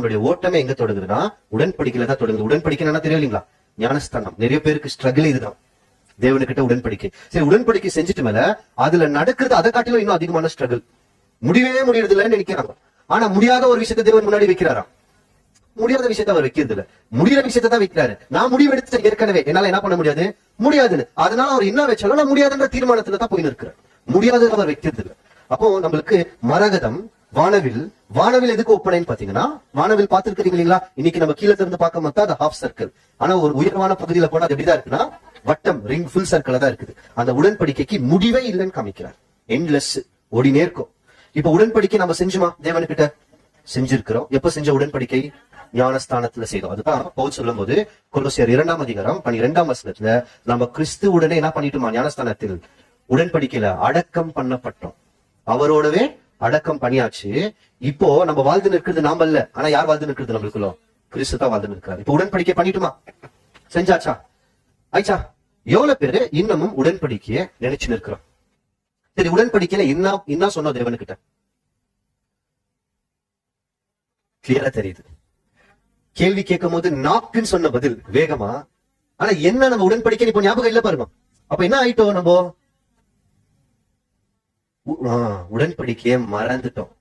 நம்மளுடைய ஓட்டமே எங்க தொடங்குதுன்னா உடன்படிக்கையில தான் தொடங்குது. உடன்படிக்கைன்னா தெரியும் இல்லைங்களா ஞானஸ்தானம். நிறைய பேருக்கு ஸ்ட்ரகிள் இதுதான். தேவனுக்கிட்ட உடன்படிக்கை. சரி உடன்படிக்கை செஞ்சுட்டு மேல அதுல நடக்கிறது அதை காட்டிலும் இன்னும் அதிகமான ஸ்ட்ரகிள் முடியவே முடியறது இல்லைன்னு நினைக்கிறாங்க. ஆனா முடியாத ஒரு விஷயத்தை தேவன் முன்னாடி வைக்கிறாராம் முடியாத விஷயத்தை அவர் வைக்கிறது இல்ல முடிகிற விஷயத்த தான் வைக்கிறாரு. நான் முடிவு எடுத்துட்டேன் ஏற்கனவே. என்னால என்ன பண்ண முடியாது? முடியாதுன்னு. அதனால அவர் என்ன வச்சாலும் நான் முடியாதுன்ற தீர்மானத்துல தான் போயின்னு இருக்கிறார் முடியாத அவர் வைக்கிறது இல்ல அப்போ நம்மளுக்கு மரகதம் வானவில் வானவில் எதுக்கு ஒப்பனைன்னு பாத்தீங்கன்னா வானவில் பார்த்திருக்கிறீங்க இல்லைங்களா இன்னைக்கு நம்ம கீழே இருந்து பார்க்க மாட்டா அது ஹாஃப் சர்க்கிள் ஆனா ஒரு உயர்வான பகுதியில போனா அது எப்படிதான் இருக்குன்னா வட்டம் ரிங் ஃபுல் சர்க்கிள் தான் இருக்குது. அந்த உடன்படிக்கைக்கு முடிவே இல்லைன்னு காமிக்கிறார். என்லெஸ் ஓடினே இருக்கும். இப்ப உடன்படிக்கை நம்ம செஞ்சுமா? தேவன்கிட்ட செஞ்சிருக்கிறோம். எப்ப செஞ்ச உடன்படிக்கை? ஞானஸ்தானத்துல செய்தோம். அதுதான் பவுல் சொல்லும் போது கொலோசியர் இரண்டாம் அதிகாரம் பன்னிரெண்டாம் வசனத்துல நம்ம கிறிஸ்துவுடனே என்ன பண்ணிட்டோமா? ஞானஸ்தானத்தில் உடன்படிக்கையில அடக்கம் பண்ணப்பட்டோம். அவரோடவே அடக்கம் பண்ணியாச்சு. இப்போ நம்ம வாழ்ந்து நிற்கிறது நாம இல்ல ஆனா யார் வாழ்ந்து நிற்கிறது நம்மளுக்குள்ள? கிறிஸ்து தான் வாழ்ந்து நிற்கிறார். இப்போ உடன்படிக்கை பண்ணிட்டுமா? செஞ்சாச்சா? ஆயிச்சா எவ்வளவு பேரு இன்னமும் உடன்படிக்கைய நினைச்சு நிற்கிறோம். சரி உடன்படிக்கையில என்ன என்ன சொன்னோம் தேவனுக்கிட்ட கிளியரா தெரியுது. கேள்வி கேட்கும் போது நாக்குன்னு சொன்ன பதில் வேகமா. ஆனா என்ன நம்ம உடன்படிக்கை இப்போ ஞாபகம் இல்ல பாருங்க. அப்ப என்ன ஆயிட்டோம் நம்ம? உடன்படிக்கையை மறந்துட்டோம்.